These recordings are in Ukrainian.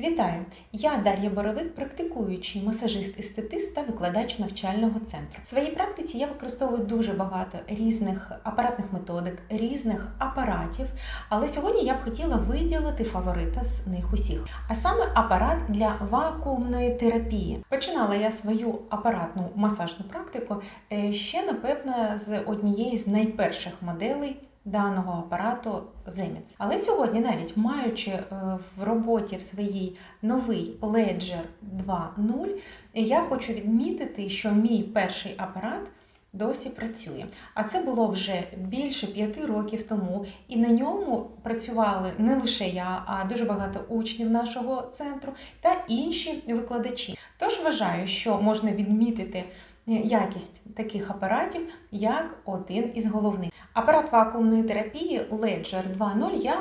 Вітаю! Я Дар'я Боровик, практикуючий масажист-естетист та викладач навчального центру. В своїй практиці я використовую дуже багато різних апаратних методик, різних апаратів, але сьогодні я б хотіла виділити фаворита з них усіх, а саме апарат для вакуумної терапії. Починала я свою апаратну масажну практику е, ще, напевно, з однієї з найперших моделей даного апарату Zemits. Але сьогодні, навіть маючи е, в роботі в своїй новий Ledger 2.0, я хочу відмітити, що мій перший апарат досі працює. А це було вже більше п'яти років тому, і на ньому працювали не лише я, а дуже багато учнів нашого центру та інші викладачі. Тож вважаю, що можна відмітити якість таких апаратів як один із головних. Апарат вакуумної терапії Ledger 2.0 я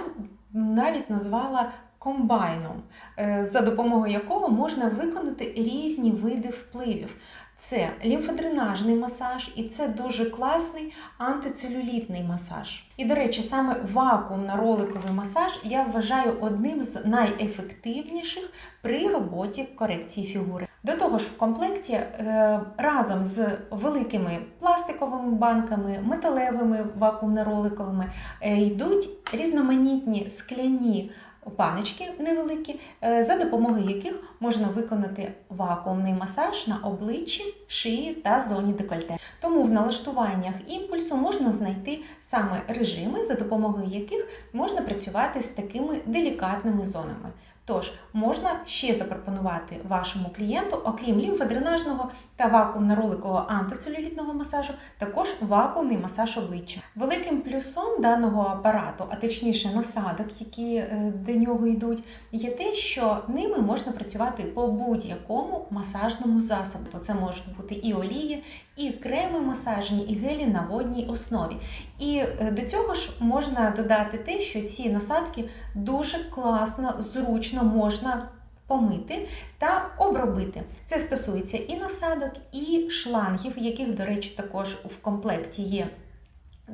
навіть назвала комбайном, е, за допомогою якого можна виконати різні види впливів. Це лімфодренажний масаж, і це дуже класний антицелюлітний масаж. І, до речі, саме вакуумно-роликовий масаж я вважаю одним з найефективніших при роботі корекції фігури. До того ж, в комплекті е, разом з великими пластиковими банками, металевими вакуумно-роликовими е, йдуть різноманітні скляні баночки невеликі, е, за допомогою яких можна виконати вакуумний масаж на обличчі, шиї та зоні декольте. Тому в налаштуваннях імпульсу можна знайти саме режими, за допомогою яких можна працювати з такими делікатними зонами. Тож можна ще запропонувати вашому клієнту, окрім лімфодренажного та вакуумно-роликового антицелюлітного масажу, також вакуумний масаж обличчя. Великим плюсом даного апарату, а точніше насадок, які е, до нього йдуть, є те, що ними можна працювати по будь-якому масажному засобу. То це можуть бути і олії, і креми масажні, і гелі на водній основі. І е, до цього ж можна додати те, що ці насадки дуже класно, зручно можна помити та обробити. Це стосується і насадок, і шлангів, яких, до речі, також в комплекті є.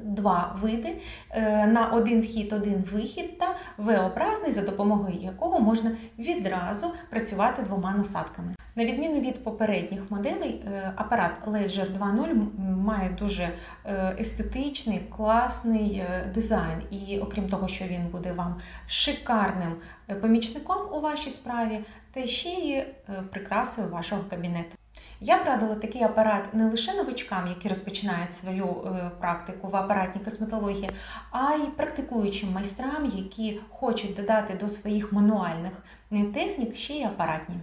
Два види е, на один вхід, один вихід та V-образний, за допомогою якого можна відразу працювати двома насадками. На відміну від попередніх моделей, е, апарат Ledger 2.0 має дуже е, естетичний, класний дизайн. І окрім того, що він буде вам шикарним помічником у вашій справі, та ще й прикрасою вашого кабінету. Я б радила такий апарат не лише новичкам, які розпочинають свою практику в апаратній косметології, а й практикуючим майстрам, які хочуть додати до своїх мануальних технік ще й апаратні.